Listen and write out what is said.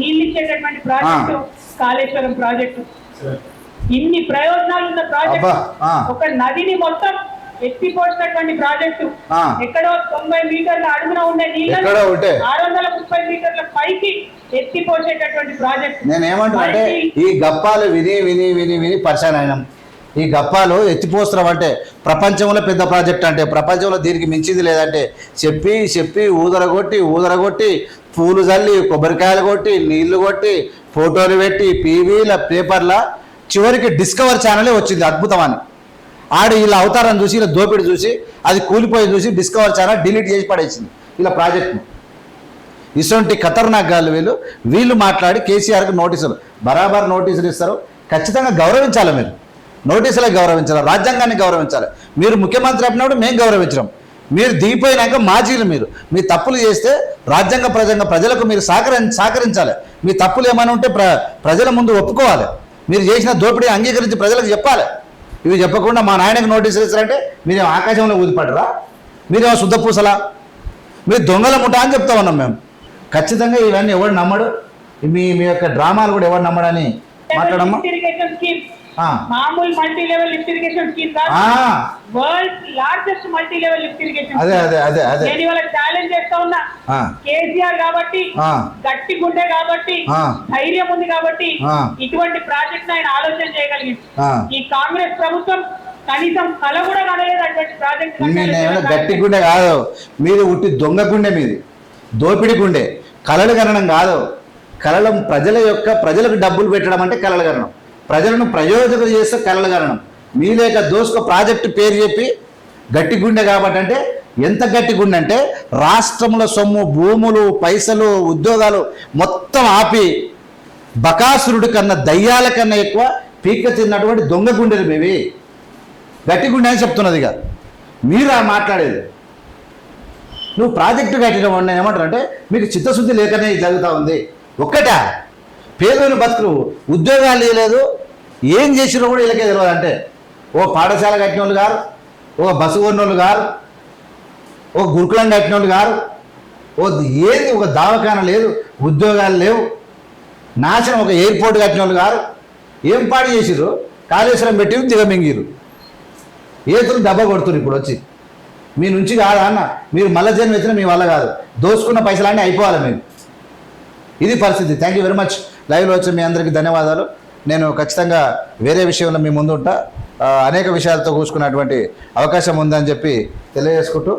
నీళ్ళు ఇచ్చేటటువంటి project Kaleshwaram project. ఇన్ని ప్రయోజనాలు ఉన్న ప్రాజెక్టు. ఒక నదిని మొత్తం ఎత్తిపోసినటువంటి ప్రాజెక్టు. ఎక్కడో తొంభై మీటర్ల అడుగున ఉండే ఎక్కడో ఉంటే. నీళ్ళని ఆరు వందల ముప్పై మీటర్ల పైకి ఎత్తిపోసేటటువంటి ప్రాజెక్టు. నేను ఏమంటున్నా అంటే మరి ఈ గప్పాలు విని విని విని విని పరిశాన్ అయినాం. ఈ గప్పాలు ఎత్తిపోస్తున్నాం అంటే ప్రపంచంలో పెద్ద ప్రాజెక్ట్ అంటే ప్రపంచంలో దీనికి మించింది లేదంటే చెప్పి చెప్పి ఊదరగొట్టి ఊదరగొట్టి పూలు చల్లి కొబ్బరికాయలు కొట్టి నీళ్ళు కొట్టి ఫోటోలు పెట్టి పీవీల పేపర్ల చివరికి డిస్కవర్ ఛానలే వచ్చింది అద్భుతం అని ఆడు ఇలా అవతారం చూసి ఇలా దోపిడి చూసి అది కూలిపోయి చూసి డిస్కవర్ ఛానల్ డిలీట్ చేసి పడేసింది ఇలా ప్రాజెక్ట్ను. ఇటువంటి ఖతర్నాక్ గాలు వీళ్ళు వీళ్ళు మాట్లాడి కేసీఆర్కి నోటీసులు బరాబర్ నోటీసులు ఇస్తారు. ఖచ్చితంగా గౌరవించాలి మీరు. నోటీసులే గౌరవించాలి రాజ్యాంగాన్ని గౌరవించాలి. మీరు ముఖ్యమంత్రి అయినప్పుడు మేము గౌరవించడం. మీరు దిగిపోయినాక మాజీలు మీరు. మీ తప్పులు చేస్తే రాజ్యాంగ ప్రజంగా ప్రజలకు మీరు సహకరి సహకరించాలి. మీ తప్పులు ఏమైనా ఉంటే ప్ర ప్రజల ముందు ఒప్పుకోవాలి. మీరు చేసిన దోపిడీ అంగీకరించి ప్రజలకు చెప్పాలి. ఇవి చెప్పకుండా మా నాయనకి నోటీసులు ఇస్తారంటే మీరు ఆకాశంలో ఊదిపడరా? మీరేమో శుద్ధ పూసలా? మీరు దొంగల ముఠా అని చెప్తా ఉన్నాం మేము. ఖచ్చితంగా ఇవన్నీ ఎవడు నమ్మడు? మీ మీ యొక్క డ్రామాలు కూడా ఎవడు నమ్మడని మాట్లాడమ్మా. మామూలు multi level lift irrigation scheme కాదు. World largest multi level lift irrigation అదే అదే అదే అదే. నేను ఇవాళ ఛాలెంజ్ చేస్తా ఉన్నా. కేసీఆర్ కాబట్టి. గట్టి గుండె కాబట్టి. ధైర్యం ఉంది కాబట్టి. ఇటువంటి ప్రాజెక్ట్ ఆయన ఆలోచన చేయగలిగింది. ఈ కాంగ్రెస్ ప్రభుత్వం కనీసం కల కూడా కనలేదు అటువంటి ప్రాజెక్ట్ గట్టి గుండె కాదు. మీది ఉట్టి దొంగ గుండె మీది. దోపిడి గుండె. కలలు కనడం కాదు. కలలు ప్రజల యొక్క ప్రజలకు డబ్బులు పెట్టడం అంటే కలలు కనడం ప్రజలను ప్రయోజకులు చేస్తే కలలు మీ లేక దోసుకో ప్రాజెక్టు పేరు చెప్పి గట్టి గుండె కాబట్టి అంటే ఎంత గట్టి గుండె అంటే రాష్ట్రంలో సొమ్ము భూములు పైసలు ఉద్యోగాలు మొత్తం ఆపి బకాసురుడి కన్నా దయ్యాల కన్నా ఎక్కువ పీక తిన్నటువంటి దొంగ గుండెలు మేవి గట్టి గుండె అని చెప్తున్నది ఇక. మీరు ఆ మాట్లాడేది. నువ్వు ప్రాజెక్టు కట్టిన వాడిని ఏమంటారు అంటే మీకు చిత్తశుద్ధి లేకనే జరుగుతూ ఉంది. ఒక్కటా. పేదోని బతుకులు ఉద్యోగాలు లేదు ఏం చేసినా కూడా వీళ్ళకే తెలియదు అంటే ఓ పాఠశాల కట్టిన వాళ్ళు గారు ఓ బస్సు కొన్నోళ్ళు గారు ఓ గురుకులం కట్టిన వాళ్ళు గారు ఓ ఏది ఒక దవాఖాన లేదు ఉద్యోగాలు లేవు నాశనం ఒక ఎయిర్పోర్ట్ కట్టిన వాళ్ళు గారు ఏం పాడు చేసిర్రు? కాళేశ్వరం పెట్టి దిగమింగిరు ఏతులు దెబ్బ కొడుతున్నారు ఇప్పుడు వచ్చి. మీ నుంచి కాదా అన్న? మీరు మళ్ళీ జన్మ వచ్చినా మీ వల్ల కాదు. దోచుకున్న పైసలన్నీ అయిపోవాలి మేము ఇది పరిస్థితి. థ్యాంక్ యూ వెరీ మచ్ లైవ్లో వచ్చిన మీ అందరికీ ధన్యవాదాలు. నేను ఖచ్చితంగా వేరే విషయంలో మీ ముందు ఉంటా అనేక విషయాలతో కూర్చుకున్నటువంటి అవకాశం ఉందని చెప్పి తెలియజేసుకుంటూ